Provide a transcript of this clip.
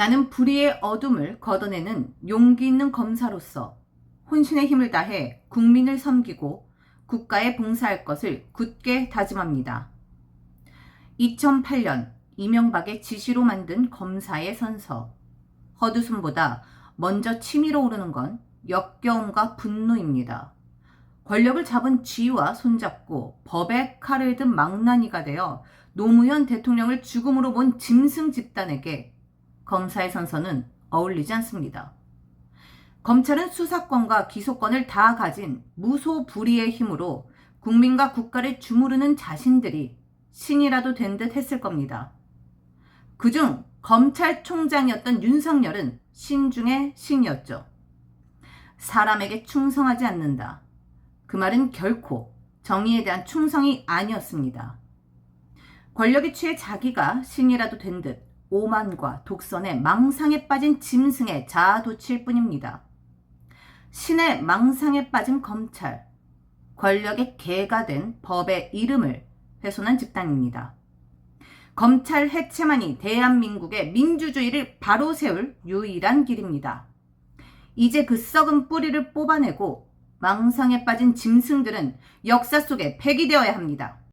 나는 불의의 어둠을 걷어내는 용기 있는 검사로서 혼신의 힘을 다해 국민을 섬기고 국가에 봉사할 것을 굳게 다짐합니다. 2008년 이명박의 지시로 만든 검사의 선서. 헛웃음보다 먼저 치밀어 오르는 건 역겨움과 분노입니다. 권력을 잡은 쥐와 손잡고 법의 칼을 든 망나니가 되어 노무현 대통령을 죽음으로 본 짐승 집단에게 검사의 선서는 어울리지 않습니다. 검찰은 수사권과 기소권을 다 가진 무소불위의 힘으로 국민과 국가를 주무르는 자신들이 신이라도 된 듯 했을 겁니다. 그중 검찰총장이었던 윤석열은 신 중의 신이었죠. 사람에게 충성하지 않는다. 그 말은 결코 정의에 대한 충성이 아니었습니다. 권력에 취해 자기가 신이라도 된 듯 오만과 독선에 망상에 빠진 짐승의 자아도취일 뿐입니다. 신의 망상에 빠진 검찰, 권력의 개가 된 법의 이름을 훼손한 집단입니다. 검찰 해체만이 대한민국의 민주주의를 바로 세울 유일한 길입니다. 이제 그 썩은 뿌리를 뽑아내고 망상에 빠진 짐승들은 역사 속에 폐기되어야 합니다.